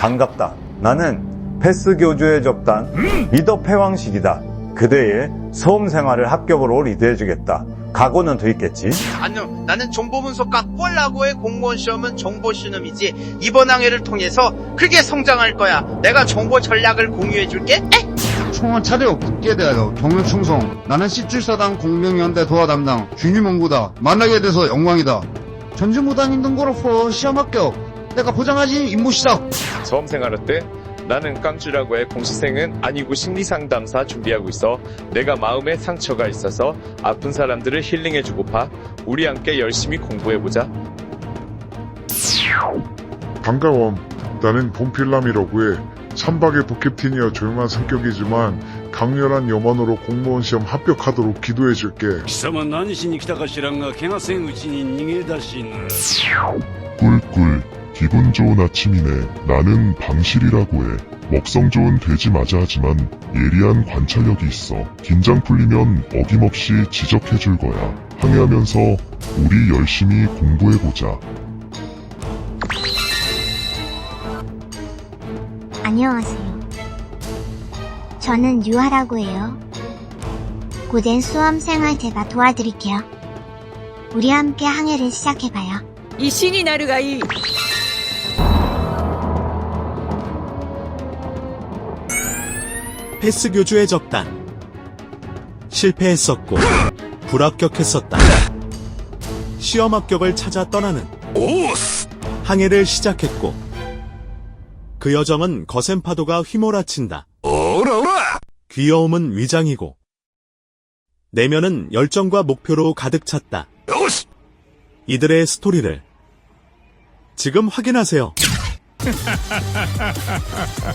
반갑다. 나는 패스 교주의 적단 리더 패왕식이다. 그대의 수험 생활을 합격으로 리드해주겠다. 각오는 돼 있겠지? 아니요, 나는 정보분석과 꼴라고의 공무원 시험은 정보 시험이지. 이번 항해를 통해서 크게 성장할 거야. 내가 정보 전략을 공유해줄게. 총알 차려 국기에 대하여 경력 충성 나는 C7사단 공명연대 도하 담당 준유문구다 만나게 돼서 영광이다 전주무단 힘든 거로서 시험 합격 내가 보장하지 임무 시작 처음 생활할 때 나는 깡주라고의 공시생은 아니고 심리상담사 준비하고 있어 내가 마음에 상처가 있어서 아픈 사람들을 힐링해주고파 우리 함께 열심히 공부해보자 반가워. 나는 봄필람이라고 해. 삼박의 부캡틴이어 조용한 성격이지만 강렬한 염원으로 공무원 시험 합격하도록 기도해줄게. 貴様何しに来たか知らんが怪我せんうちに逃げ出しな 꿀꿀 기분 좋은 아침이네. 나는 방실이라고 해. 먹성 좋은 돼지 맞아 하지만 예리한 관찰력이 있어. 긴장 풀리면 어김없이 지적해 줄 거야. 항해하면서 우리 열심히 공부해 보자. 안녕하세요. 저는 유아라고 해요. 고된 수험생활 제가 도와드릴게요. 우리 함께 항해를 시작해봐요. 이 신이 나르가 이 패스 교주의 적단. 실패했었고, 불합격했었다. 시험 합격을 찾아 떠나는 항해를 시작했고, 그 여정은 거센 파도가 휘몰아친다. 귀여움은 위장이고, 내면은 열정과 목표로 가득 찼다. 이들의 스토리를 지금 확인하세요.